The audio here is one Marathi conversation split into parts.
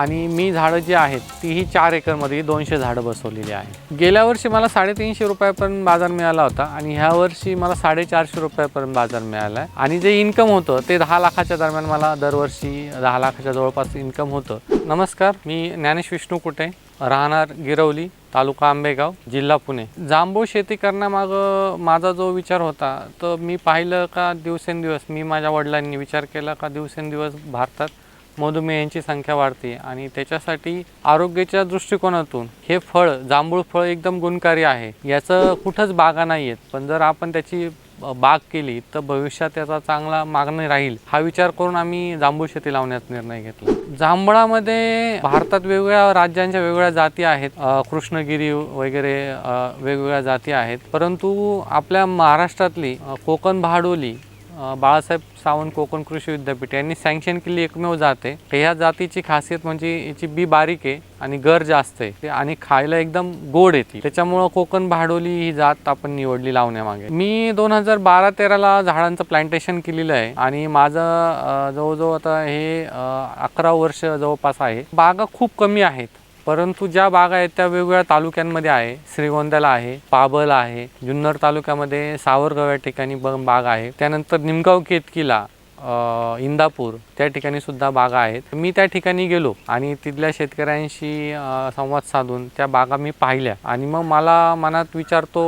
आणि मी झाडं जी आहेत तीही चार एकरमध्ये दोनशे झाडं बसवलेली आहेत. गेल्या वर्षी मला साडेतीनशे रुपयापर्यंत बाजार मिळाला होता आणि ह्या वर्षी मला साडेचारशे रुपयापर्यंत बाजार मिळाला आहे आणि जे इन्कम होतं ते दहा लाखाच्या दरम्यान मला दरवर्षी दहा लाखाच्या जवळपास इन्कम होतं. नमस्कार मी ज्ञानेश विष्णू कुटे राहणार गिरवली तालुका आंबेगाव जिल्हा पुणे. जांभूळ शेती करण्यामागं माझा जो विचार होता तर मी पाहिलं का दिवसेंदिवस मी माझ्या वडिलांनी विचार केला का दिवसेंदिवस भारतात मधुमेहांची संख्या वाढते आणि त्याच्यासाठी आरोग्याच्या दृष्टिकोनातून हे फळ जांभूळ फळ एकदम गुणकारी आहे. याचं कुठंच बागा नाही आहेत पण जर आपण त्याची बाग केली तर भविष्यात त्याचा चांगला मागणी राहील. हा विचार करून आम्ही जांभूळ शेती लावण्याचा निर्णय घेतला. जांभळामध्ये भारतात वेगवेगळ्या राज्यांच्या वेगवेगळ्या जाती आहेत. कृष्णगिरी वगैरे वेगवेगळ्या जाती आहेत. परंतु आपल्या महाराष्ट्रातली कोकण भाडोली बाळासाहेब सावंत कोकण कृषी विद्यापीठ यांनी सँक्शन केली एकमेव जात. आहे तर ह्या जातीची खासियत म्हणजे याची बी बारीक आहे आणि गर जास्त आहे. ते आणि खायला एकदम गोड येते त्याच्यामुळं कोकण भाडोली ही जात आपण निवडली लावण्यामागे. मी दोन हजार बारा तेराला झाडांचं प्लांटेशन केलेलं आहे आणि माझं जवळजवळ आता हे अकरा वर्ष जवळपास आहे. बागा खूप कमी आहेत. परंतु ज्या बागा आहेत त्या वेगवेगळ्या तालुक्यांमध्ये आहे. श्रीगोंद्याला आहे पाबल आहे जुन्नर तालुक्यामध्ये सावरगाव या ठिकाणी ब बाग आहे. त्यानंतर निमगाव केतकीला इंदापूर त्या ठिकाणी सुद्धा बागा आहेत. मी त्या ठिकाणी गेलो आणि तिथल्या शेतकऱ्यांशी संवाद साधून त्या बागा मी पाहिल्या. आणि मग मला मनात विचारतो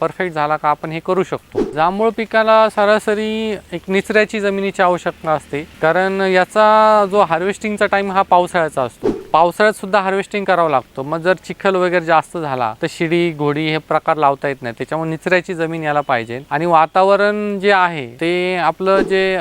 परफेक्ट झाला का आपण हे करू शकतो. जांभूळ पिकाला सरासरी एक निचऱ्याची जमिनीची आवश्यकता असते. कारण याचा जो हार्वेस्टिंगचा टाइम हा पावसाळ्याचा असतो. पावसाळ्यात सुद्धा हार्वेस्टिंग करावं लागतं. मग जर चिखल वगैरे जास्त झाला तर शिडी घोडी हे प्रकार लावता येत नाही. त्याच्यामुळे निचऱ्याची जमीन याला पाहिजे. आणि वातावरण जे आहे ते आपलं जे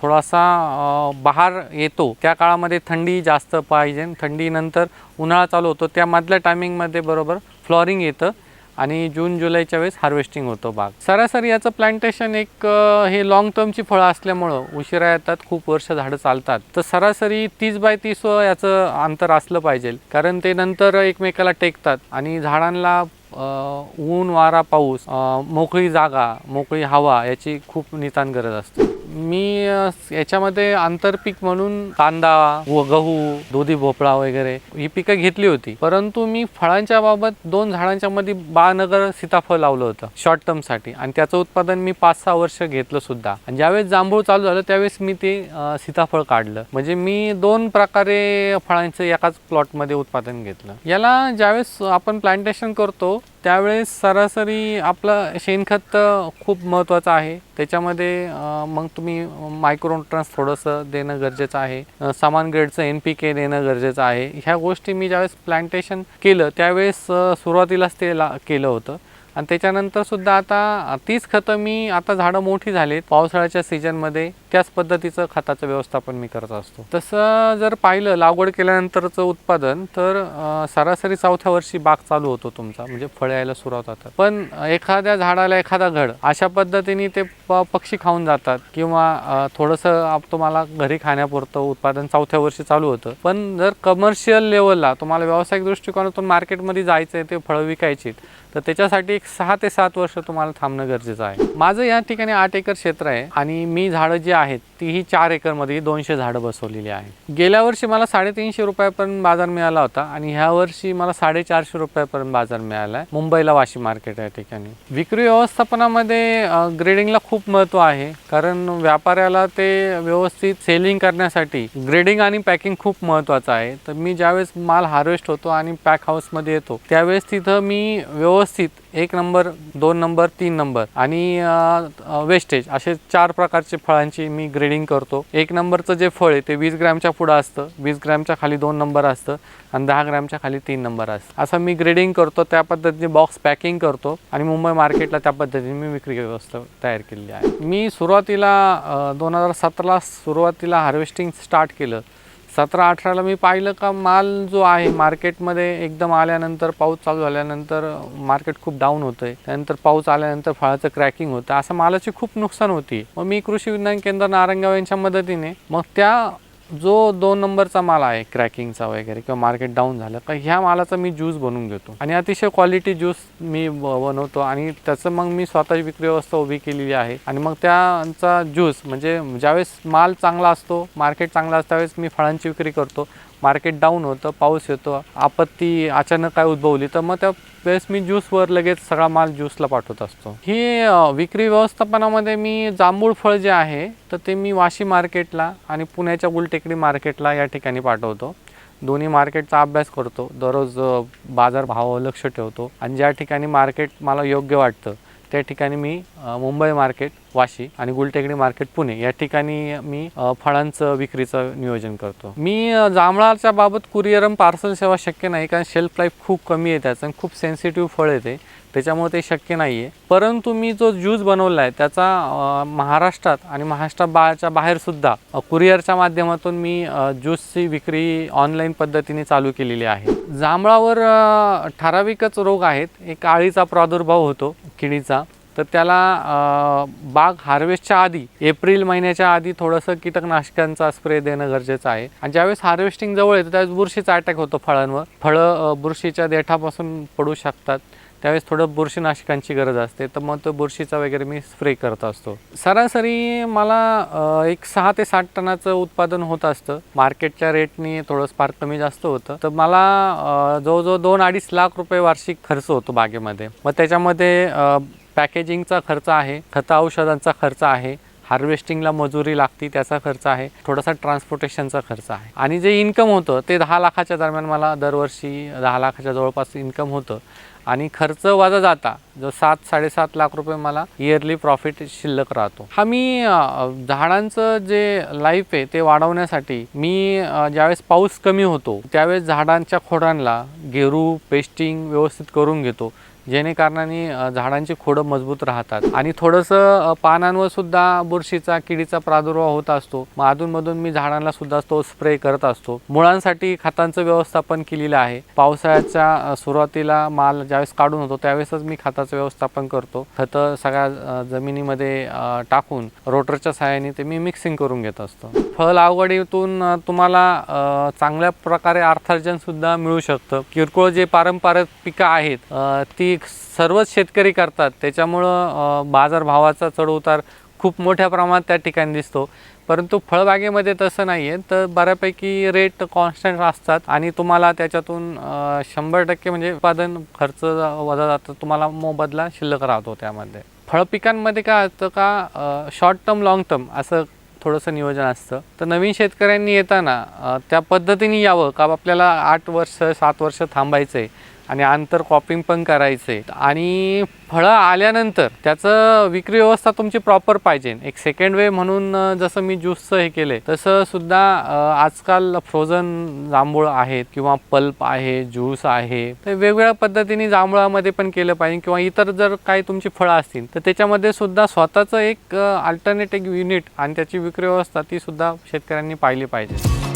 थोडासा बहार येतो. त्या काळामध्ये थंडी जास्त पाहिजे. थंडीनंतर उन्हाळा चालू होतो. त्या मधल्या टायमिंगमध्ये बरोबर फ्लॉरिंग येतं आणि जून जुलैच्या वेळेस हार्वेस्टिंग होतं बाग. सरासरी याचं प्लांटेशन एक हे लॉंग टर्मची फळं असल्यामुळं उशिरा येतात खूप वर्ष झाडं चालतात. तर सरासरी तीस बाय तीस याचं अंतर असलं पाहिजे. कारण ते नंतर एकमेकाला टेकतात आणि झाडांना ऊन वारा पाऊस मोकळी जागा मोकळी हवा याची खूप नितान गरज असते. मी याच्यामध्ये आंतरपीक म्हणून कांदा व गहू दुधी भोपळा वगैरे ही पिकं घेतली होती. परंतु मी फळांच्या बाबत दोन झाडांच्या मध्ये बाळनगर सीताफळ लावलं होतं शॉर्ट टर्मसाठी आणि त्याचं उत्पादन मी पाच सहा वर्ष घेतलं सुद्धा. आणि ज्यावेळेस जांभूळ चालू झालं त्यावेळेस मी ते सीताफळ काढलं. म्हणजे मी दोन प्रकारे फळांचं एकाच प्लॉटमध्ये उत्पादन घेतलं. याला ज्यावेळेस आपण प्लांटेशन करतो त्यावेळेस सरासरी आपलं शेणखत खूप महत्त्वाचं आहे. त्याच्यामध्ये मग तुम्ही मायक्रोन्ट्रन्स थोडंसं देणं गरजेचं आहे. समान ग्रेडचं एन पी के देणं गरजेचं आहे. ह्या गोष्टी मी ज्यावेळेस प्लांटेशन केलं त्यावेळेस सुरुवातीलाच ते ला केलं होतं. आणि त्याच्यानंतर सुद्धा आता तीच खतं मी आता झाडं मोठी झालीत. पावसाळ्याच्या सीजनमध्ये त्याच पद्धतीचं खताचं व्यवस्थापन मी करत असतो. तसं जर पाहिलं लागवड केल्यानंतरचं उत्पादन तर सरासरी चौथ्या वर्षी बाग चालू होतो तुमचा म्हणजे फळ यायला सुरुवात होतात. पण एखाद्या झाडाला एखादा घड अशा पद्धतीने ते प पक्षी खाऊन जातात किंवा थोडंसं तुम्हाला घरी खाण्यापुरतं उत्पादन चौथ्या वर्षी चालू होतं. पण जर कमर्शियल लेवलला तुम्हाला व्यावसायिक दृष्टिकोनातून मार्केटमध्ये जायचं आहे ते फळं विकायची तर त्याच्यासाठी एक सहा ते सात वर्ष तुम्हाला थांबणं गरजेचं आहे. माझं या ठिकाणी आठ एकर क्षेत्र आहे आणि मी झाडं जी आहेत तीही चार एकरमध्ये दोनशे झाडं बसवलेली आहेत. गेल्या वर्षी मला साडेतीनशे रुपयापर्यंत बाजार मिळाला होता आणि ह्या वर्षी मला साडेचारशे रुपयापर्यंत बाजार मिळाला आहे मुंबईला वाशी मार्केट या ठिकाणी. विक्री व्यवस्थापनामध्ये ग्रेडिंगला खूप महत्त्व आहे कारण व्यापाऱ्याला ते व्यवस्थित सेलिंग करण्यासाठी ग्रेडिंग आणि पॅकिंग खूप महत्त्वाचं आहे. तर मी ज्यावेळेस माल हार्वेस्ट होतो आणि पॅक हाऊसमध्ये येतो त्यावेळेस तिथं मी व्यवस्थित एक नंबर दोन नंबर तीन नंबर आणि वेस्टेज असे चार प्रकारचे फळांची मी ग्रेडिंग करतो. एक नंबरचं जे फळ आहे ते वीस ग्रॅमच्या पुढं असतं. वीस ग्रॅमच्या खाली दोन नंबर असतं आणि दहा ग्रॅमच्या खाली तीन नंबर असतं. असं मी ग्रेडिंग करतो त्या पद्धतीने बॉक्स पॅकिंग करतो आणि मुंबई मार्केटला त्या पद्धतीने मी विक्री व्यवस्था तयार केलेली आहे. मी सुरुवातीला दोन हजार सतराला सुरुवातीला हार्वेस्टिंग स्टार्ट केलं. सतरा अठराला मी पाहिलं का माल जो आहे मार्केटमध्ये एकदम आल्यानंतर पाऊस चालू झाल्यानंतर मार्केट खूप डाऊन होतं आहे त्यानंतर पाऊस आल्यानंतर फळाचं क्रॅकिंग होतं. असं मालाची खूप नुकसान होती. मग मी कृषी विज्ञान केंद्र नारंगाव यांच्या मदतीने मग त्या जो दोन नंबरचा माल आहे क्रॅकिंगचा वगैरे किंवा मार्केट डाऊन झालं तर ह्या मालाचा मी ज्यूस बनवून घेतो. आणि अतिशय क्वालिटी ज्यूस मी बनवतो आणि त्याचं मग मी स्वतःची विक्री व्यवस्था उभी केलेली आहे. आणि मग त्यांचा ज्यूस म्हणजे ज्यावेळेस माल चांगला असतो मार्केट चांगला असतो त्यावेळेस मी फळांची विक्री करतो. मार्केट डाऊन होतं पाऊस येतो आपत्ती अचानक काय उद्भवली तर मग त्या वेळेस मी ज्यूसवर लगेच सगळा माल ज्यूसला पाठवत असतो. ही विक्री व्यवस्थापनामध्ये मी जांभूळ फळ जे आहे तर ते मी वाशी मार्केटला आणि पुण्याच्या गुलटेकडी मार्केटला या ठिकाणी पाठवतो. दोन्ही मार्केटचा अभ्यास करतो दररोज बाजार बाजारभावावर लक्ष ठेवतो आणि ज्या ठिकाणी मार्केट मला योग्य वाटतं त्या ठिकाणी मी मुंबई मार्केट वाशी आणि गुलटेकडी मार्केट पुणे या ठिकाणी मी फळांचं विक्रीचं नियोजन करतो. मी जांभळाच्या बाबत कुरिअर पार्सल सेवा शक्य नाही कारण शेल्फ लाईफ खूप कमी आहे त्याचं आणि खूप सेन्सिटिव्ह फळ येते त्याच्यामुळे ते शक्य नाही आहे परंतु मी जो ज्यूस बनवला आहे त्याचा महाराष्ट्रात आणि महाराष्ट्रा बाच्या बाहेरसुद्धा कुरिअरच्या माध्यमातून मी ज्यूसची विक्री ऑनलाईन पद्धतीने चालू केलेली आहे. जांभळावर ठराविकच रोग आहेत. एक आळीचा प्रादुर्भाव होतो किडीचा. तर त्याला बाग हार्वेस्टच्या आधी एप्रिल महिन्याच्या आधी थोडंसं कीटकनाशकांचा स्प्रे देणं गरजेचं आहे. आणि ज्यावेळेस हार्वेस्टिंग जवळ येतं त्यावेळेस बुरशीचा अटॅक होतो फळांवर. फळं बुरशीच्या देठापासून पडू शकतात. त्यावेळेस थोडं बुरशीनाशकांची गरज असते. तर मग तो बुरशीचा वगैरे मी स्प्रे करत असतो. सरासरी मला एक सहा ते सात टनाचं उत्पादन होत असतं. मार्केटच्या रेटनी थोडं फार कमी जास्त होतं. तर मला जवळजवळ दोन अडीच लाख रुपये वार्षिक खर्च होतो बागेमध्ये. मग त्याच्यामध्ये पॅकेजिंगचा खर्च आहे खतं औषधांचा खर्च आहे हार्वेस्टिंगला मजुरी लागती त्याचा खर्च आहे थोडासा ट्रान्सपोर्टेशनचा खर्च आहे. आणि जे इन्कम होतं ते दहा लाखाच्या दरम्यान मला दरवर्षी दहा लाखाच्या जवळपास इन्कम होतं. आणि खर्च वाजा जाता जो सात साडेसात लाख रुपये मला इयरली प्रॉफिट शिल्लक राहतो. हा मी झाडांचं जे लाईफ आहे ते वाढवण्यासाठी मी ज्यावेळेस पाऊस कमी होतो त्यावेळेस झाडांच्या खोडांना गेरू पेस्टिंग व्यवस्थित करून घेतो. जेणे कारणाने झाडांची खोडं मजबूत राहतात. आणि थोडंसं पानांवर सुद्धा बुरशीचा किडीचा प्रादुर्भाव होत असतो. मग अधूनमधून मी झाडांना सुद्धा तो स्प्रे करत असतो. मुळांसाठी खतांचं व्यवस्थापन केलेलं आहे. पावसाळ्याच्या सुरुवातीला माल ज्यावेळेस काढून होतो त्यावेळेसच मी खताचं व्यवस्थापन करतो. खतं सगळ्या जमिनीमध्ये टाकून रोटरच्या सहाय्याने ते मी मिक्सिंग करून घेत असतो. फळ लागवडीतून तुम्हाला चांगल्या प्रकारे अर्थार्जन सुद्धा मिळू शकतं. किरकोळ जे पारंपरिक पिकं आहेत ती ती सर्वच शेतकरी करतात. त्याच्यामुळं बाजारभावाचा चढउतार खूप मोठ्या प्रमाणात त्या ठिकाणी दिसतो. परंतु फळबागेमध्ये तसं नाही आहे तर बऱ्यापैकी रेट कॉन्स्टंट असतात आणि तुम्हाला त्याच्यातून शंभर टक्के म्हणजे उत्पादन खर्च वजा जातं. तुम्हाला मोबदला शिल्लक राहतो त्यामध्ये. फळपिकांमध्ये काय असतं का शॉर्ट टर्म लाँग टर्म असं थोडंसं नियोजन असतं. तर नवीन शेतकऱ्यांनी येताना त्या पद्धतीने यावं का आपल्याला आठ वर्ष सात वर्ष थांबायचं आहे आणि आंतर क्रॉपिंग पण करायचं आहे आणि फळं आल्यानंतर त्याचं विक्री व्यवस्था तुमची प्रॉपर पाहिजे. एक सेकंड वे म्हणून जसं मी ज्यूसचं हे केलं तसं सुद्धा आजकाल फ्रोझन जांभूळ आहेत किंवा पल्प आहे ज्यूस आहे. तर वेगवेगळ्या पद्धतीने जांभळामध्ये पण केलं पाहिजे किंवा इतर जर काही तुमची फळं असतील तर त्याच्यामध्ये सुद्धा स्वतःचं एक अल्टरनेट एक युनिट आणि त्याची विक्री व्यवस्था ती सुद्धा शेतकऱ्यांनी पाहिली पाहिजे.